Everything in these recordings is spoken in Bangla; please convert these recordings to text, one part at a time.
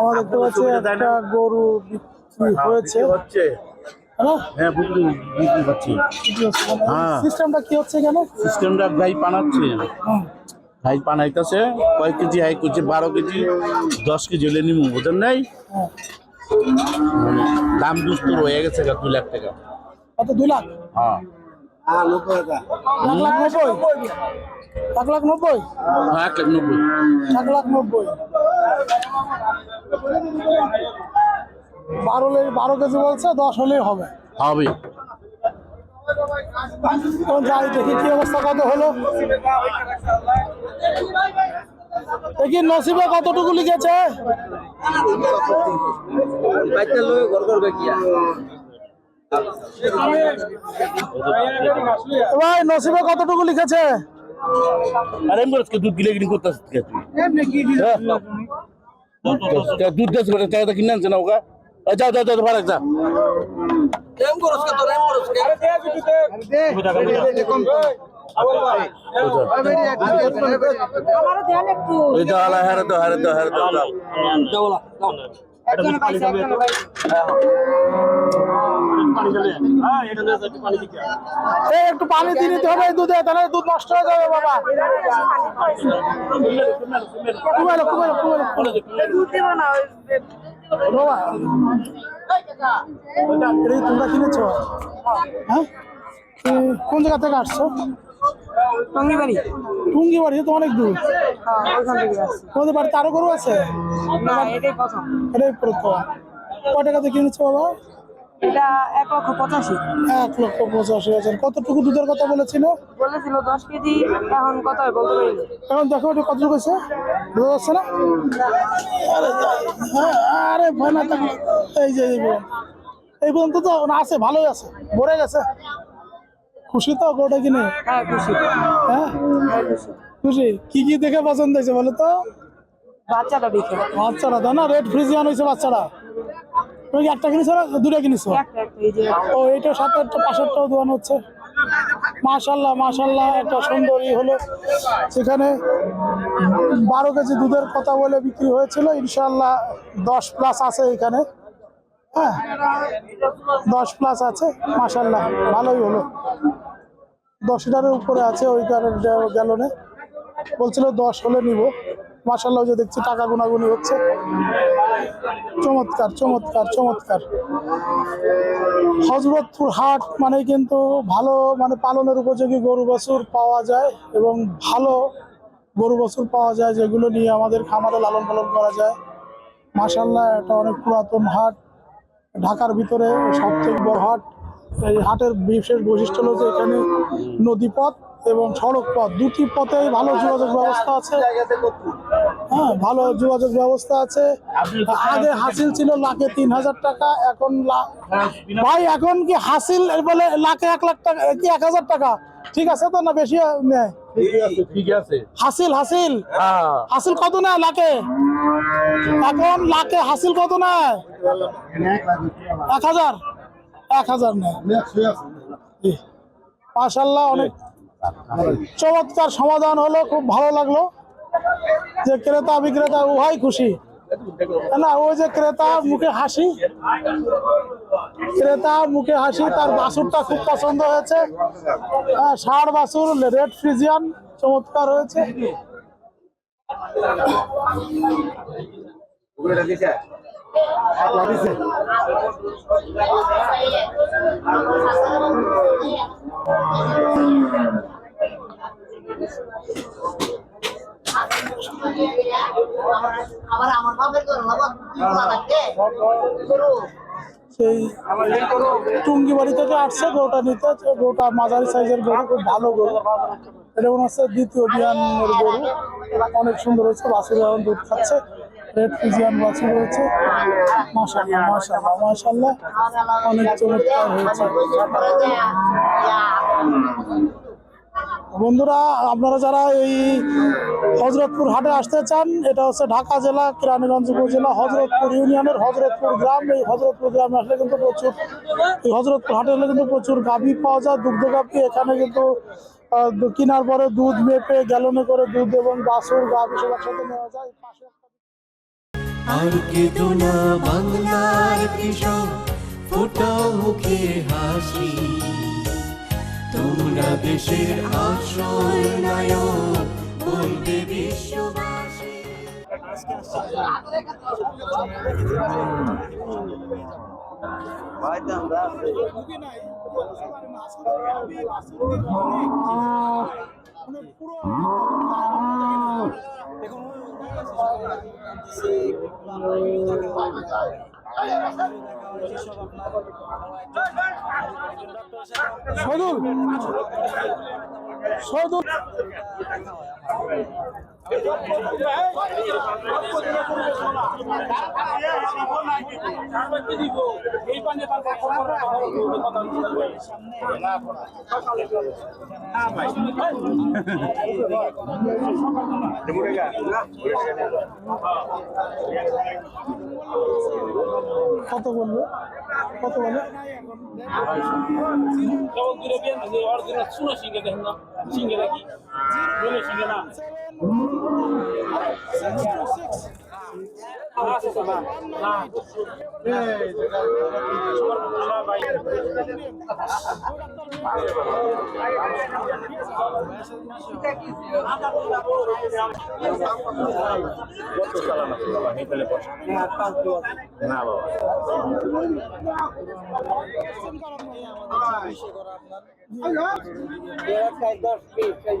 আমরা দেখতে পাচ্ছি একটা গরু বিক্রি হয়েছে। হচ্ছে। হ্যাঁ হ্যাঁ বুঝলি বুঝতে পারছি হ্যাঁ। সিস্টেমটা কি হচ্ছে কেন সিস্টেমটা ভাই পানাচ্ছে। হুম। ভাই পানাইতেছে কয় কেজি হাই করছে বারো কেজি দশ কেজি হলে নিমু বুঝেন নাই? হ্যাঁ। মানে দাম দুস্তর হয়ে গেছে দুই লাখ টাকা। কত? দুই লাখ? হ্যাঁ। এক লাখ নব্বই? এক লাখ নব্বই? হ্যাঁ এক লাখ নব্বই। এক লাখ নব্বই। বারো বারো কেজি বলছে দশ হলেই হবে। হবে। তো যাই দেখি কি অবস্থা কত হলো? দেখি নসিবে কতটুকু লিখেছে? ভাই নসিবে কতটুকু লিখেছে? আরে আমি আজকে দুধ গিলে গিলি করতেছি তুই হ্যাঁ? দুধ দেশ করে টাকা কিনে আনছে না ওকা? আ, যাও যাও যাও ভাড়া যা। আমারও দেন একটু। ওই হারে দাও হারে দাও হারে যাও। ভাই এই একটু পানি দিয়ে নিতে হবে দুধে তাহলে দুধ নষ্ট হয়ে যাবে বাবা। কুমাইলো কুমাইলো কুমাইলো তোমরা কিনেছো? হ্যাঁ? কোন জায়গা থেকে আসছো? টঙ্গিবাড়ি। টুঙ্গি বাড়ি তো অনেক দূর। হ্যাঁ ওইখান তোমাদের বাড়িতে আরও গরু আছে? না এটাই প্রথম। কয় টাকাতে কিনেছো বাবা? এটা এক লক্ষ পঁচাশি। এক লক্ষ পঁচাশি হাজার। কতটুকু দুধের কথা বলেছিল? বলেছিল দশ কেজি এখন কত হয় বলতে পারি এখন দেখো এটা কতটুকু আছে বোঝা যাচ্ছে না? আরে আরে ভয় না এই যে এই পর্যন্ত। তো না আছে ভালোই আছে ভরে গেছে। খুশি তো গোটা কিনে হ্যাঁ খুশি। হ্যাঁ? হ্যাঁ খুশি। কি কি দেখে পছন্দ হয়েছে বলো তো? বাচ্চাটা দেখে। বাচ্চারা তাই না রেড ফ্রিজিয়ান হয়েছে বাচ্চারা তুমি একটা কিনেছো না দুটো কিনেছো? একটা একটা ও এইটা সাত আটটা পাঁচটাও দোকান হচ্ছে। মাশাল্লাহ মাশাল্লাহ একটা সুন্দরী হলো। সেখানে বারো কেজি দুধের কথা বলে বিক্রি হয়েছিল। ইনশাল্লাহ দশ প্লাস আছে এখানে। হ্যাঁ দশ প্লাস আছে মাশাল্লাহ ভালোই হলো। দশ লিটারের উপরে আছে ওই গ্যালনে বলছিল দশ হলে নিব। মাশাল্লাহ ওই যে দেখছি, টাকা গুনাগুনি হচ্ছে। চমৎকার চমৎকার চমৎকার। হজরতপুর হাট মানে কিন্তু ভালো মানে পালনের উপযোগী গরু বাছুর পাওয়া যায় এবং ভালো গরু বাছুর পাওয়া যায়, যেগুলো নিয়ে আমাদের খামারে লালন পালন করা যায়। মাসাল্লাহ এটা অনেক পুরাতন হাট। ঢাকার ভিতরে সব থেকে বড় হাট। এই হাটের বিশেষ বৈশিষ্ট্য হলো যে এখানে নদীপথ এবং সড়ক পথ দুটি পথেই ভালো যোগাযোগ ব্যবস্থা আছে। হ্যাঁ ভালো যোগাযোগ ব্যবস্থা আছে। আগে হাসিল ছিল লাখে তিন হাজার টাকা এখন ভাই এখন কি হাসিল বলে লাখে এক লাখ টাকা কি এক হাজার টাকা? ঠিক আছে তো না বেশি নেয় হাসিল হাসিল? হ্যাঁ। হাসিল কত নেয় লাখে? এখন লাখে হাসিল কত নেয়? এক হাজার। এক হাজার নেয়। জি। মাশাল্লাহ অনেক চমৎকার সমাধান হলো, খুব ভালো লাগল। যে ক্রেতা বিক্রেতা উভয় খুশি। না, ওই যে ক্রেতা মুখে হাসি। ক্রেতা মুখে হাসি, তার বাছুরটা খুব পছন্দ হয়েছে। হ্যাঁ ষাড় বাছুর রেড ফ্রিজিয়ান, চমৎকার হয়েছে। আবার আমার বাপের করে না লাগবে গরু সেই টুঙ্গি বাড়ি থেকে আসছে গরুটা নিতে তো গরুটা মাঝারি সাইজের গরু খুব ভালো গরু এটা মনে হচ্ছে দ্বিতীয় বিয়ানের গরু অনেক সুন্দর হচ্ছে বাছুর এখন দুধ খাচ্ছে রেড ফিজিয়ান বাছুর মাশাল্লাহ অনেক চমৎকার হয়েছে বন্ধুরা, আপনারা যারা এই হজরতপুর হাটে আসতে চান, এটা হচ্ছে ঢাকা জেলা কেরানীগঞ্জ উপজেলা হজরতপুর ইউনিয়নের হজরতপুর গ্রাম। এই হজরতপুর গ্রামে আসলে কিন্তু প্রচুর এই হজরতপুর হাটে আসলে কিন্তু প্রচুর গাভী পাওয়া যায়, দুগ্ধ গাভী। এখানে কিন্তু কেনার পরে দুধ মেপে গ্যালনে করে দুধ এবং বাছুর, গাভী সব একসাথে নেওয়া যায়। পাশে আর কেঁদো না বাংলার কৃষক, ফোটাও মুখে হাসি। তোমরা দেশের আসল নায়ক বলবে বিশ্ববাসী। সদুল কত বলল? কত বলে Shingalagi. Really, Shingala. Nanti orang tidak sudah singgah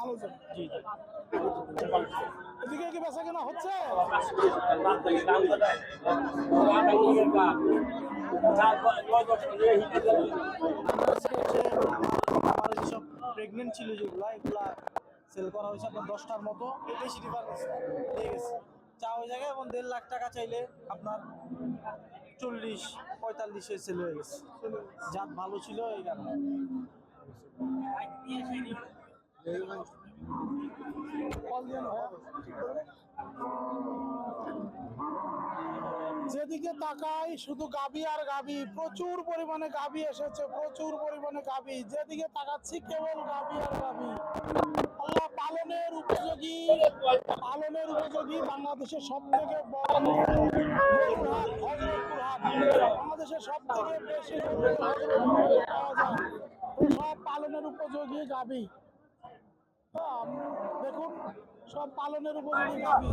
ভালো চলে। এদিকে কি বেচা কেনা হচ্ছে? আমার যেসব প্রেগনেন্ট ছিল যেগুলো এগুলা সেল করা হয়েছে আপনার দশটার মতো। বেশি ডিফারেন্স দিয়ে গেছে। চা ওই জায়গায় এবং দেড় লাখ টাকা চাইলে আপনার চল্লিশ পঁয়তাল্লিশে সেল হয়ে গেছে। জাত ভালো ছিল এই কারণে। হ্যাঁ। যেদিকে তাকাই শুধু গাবি আর গাবি প্রচুর পরিমাণে গাবি এসেছে, প্রচুর পরিমাণে গাবি যেদিকে তাকাচ্ছি কেবল গাবি আর গাবি আল্লাহ পালনের উপযোগী পালনের উপযোগী বাংলাদেশের সব থেকে বড় বাংলাদেশের সব থেকে বেশি সব পালনের উপযোগী গাবি দেখুন সব পালনের উপযোগী গাভী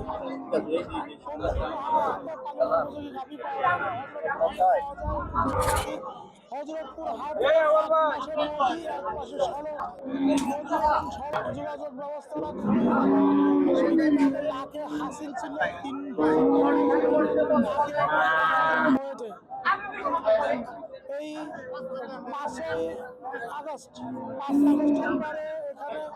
কোনো হাটে সড়ক। যোগাযোগ ব্যবস্থাটা খুবই লাখে হাসিল ছিল তিন এই পাঁচই আগস্ট পাঁচ আগস্ট